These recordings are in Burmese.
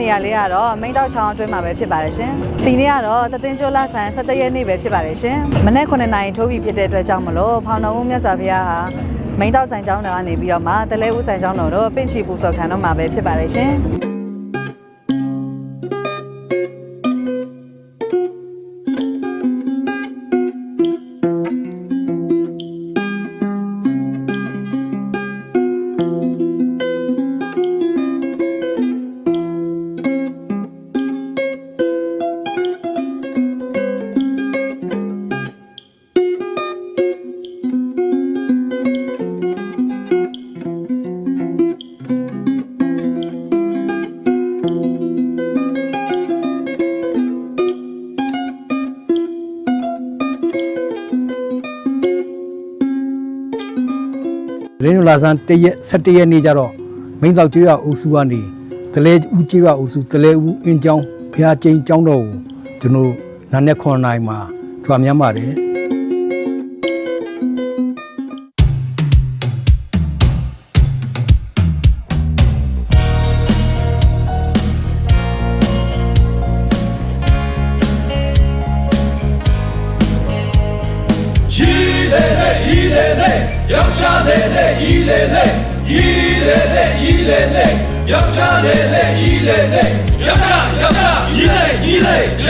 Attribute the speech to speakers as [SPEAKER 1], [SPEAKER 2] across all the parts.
[SPEAKER 1] နေရာလေးကတော့မိန်းတောက်ချောင်းအတွင်းမှာပဲဖြစ်ပါတယ်ရှင်ဒီနေ့ကတော့တသိန်းကျော်လဆန်17ရက်နေ့ပဲဖြစ်ပါတယ်ရှင်မနေ့9နာရီထိုးပြီးဖြစ်တဲ့အတွက်ကြောင့်မလို့ဖောင်တော်ဦးမြတ်စွာဘုရားဟာမိန်းတောက်ဆိုင်ကျောင်းတော်ကနေပြီးတော့မှတလဲဦးဆိုင်ကျောင်းတော်တို့ပင့်ချီပူဇော်ခံတော့မှာပဲဖြစ်ပါတယ်ရှင်
[SPEAKER 2] ရင်းလာဆန်းတရက်17ရက်နေ့ကျတော့မိန်းသောကျွေးရအုပ်စုကနေတလဲဦးကျွေးရအုပ်စုတလဲဦးအင်းကျောင်းဖျားကျင်းကျောင်းတော်ကိုကျွန်တော်နာနဲ့ခွန်နိုင်မှာကြွားမြမ်းပါတယ်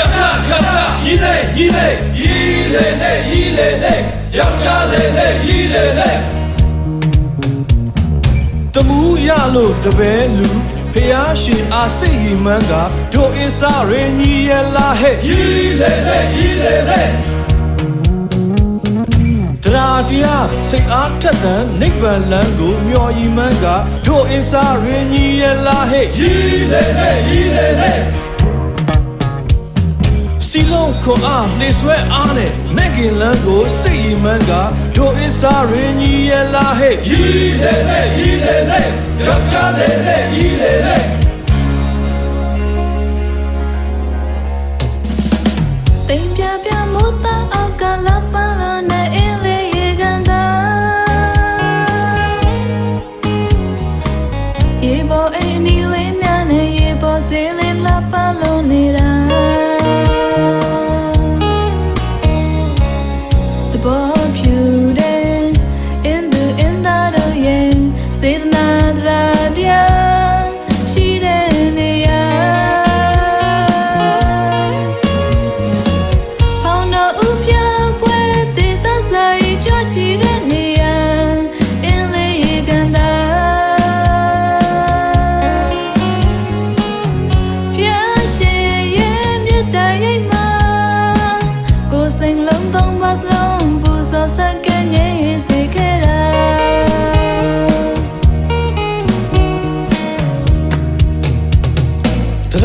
[SPEAKER 3] ယောက်ျားယောက်ျားရီလေရီလေရီလေလေရီလေလေယောက်ျားလေလေရီလေလေတမူးရလို့တပည့်လူဖျားရှင်အားစိတ်ရင်မှန်းကတို့အင်းစားရညီရလာဟဲ့ရီလေလေရီလေလေ တရားတရားစိတ်အားထက်သန်နိဗ္ဗာန်လမ်းကိုမျှော်ရည်မှန်းကတို့အင်းစားရင်းကြီးရလာဟဲ့ရီလေလေရီလေလေစီလုံးခွန်အားနှိဆွဲအားနဲ့မက်ကင်လန်းကိုစိတ်ရည်မှန်းကတို့အင်းစားရင်းကြီးရလာဟဲ့ရီလေလေရီလေလေယောက်ျားလေလေရီလေလေ
[SPEAKER 4] တိမ်ပြပြမိုးသား စေတ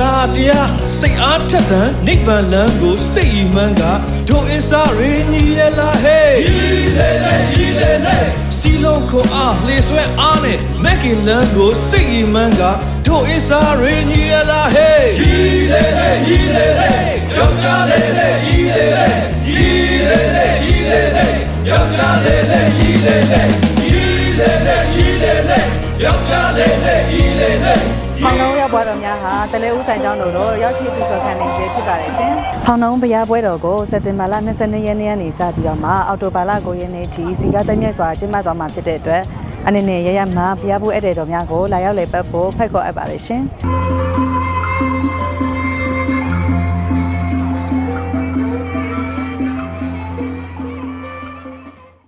[SPEAKER 4] တရားတရားစိတ်
[SPEAKER 3] အားထက်သန်နိဗ္ဗာန်လမ်းကိုစိတ်ဤမှန်းကတို့အစ္စာရင်းကြီးရလာဟဲ့ရီလေလေရီလေလေစီလုံးခွန်အားလေဆွဲအားနဲ့မက်ကင်လန်းကိုစိတ်ဤမှန်းကတို့အစ္စာရင်းကြီးရလာဟဲ့ရီလေလေရီလေလေယောက်ျားလေလေရီလေလေရီလေလေရီလေလေယောက်ျားလေလေရီလေလေ
[SPEAKER 1] ဖောင်တော်ရောက်ပွဲတော်များဟာတလဲဦးဆိုင်ကျောင်းတော်တို့ရောက်ရှိပူဇော်ခံနေကြဖြစ်ပါတယ်ရှင်။ဖောင်တော်ဘုရားပွဲတော်ကိုစက်တင်ဘာလ22ရက်နေ့ကနေစပြီးတော့မှအောက်တိုဘာလ9ရက်နေ့ထိစီကတည်းကစွာကျင်းပသွားမှာဖြစ်တဲ့အတွက်အနေနဲ့ရရမှာဘုရားပွဲဧည့်သည်တော်များကိုလာရောက်လည်ပတ်ဖို့ဖိတ်ခေါ်အပ်ပါတယ်ရှင်။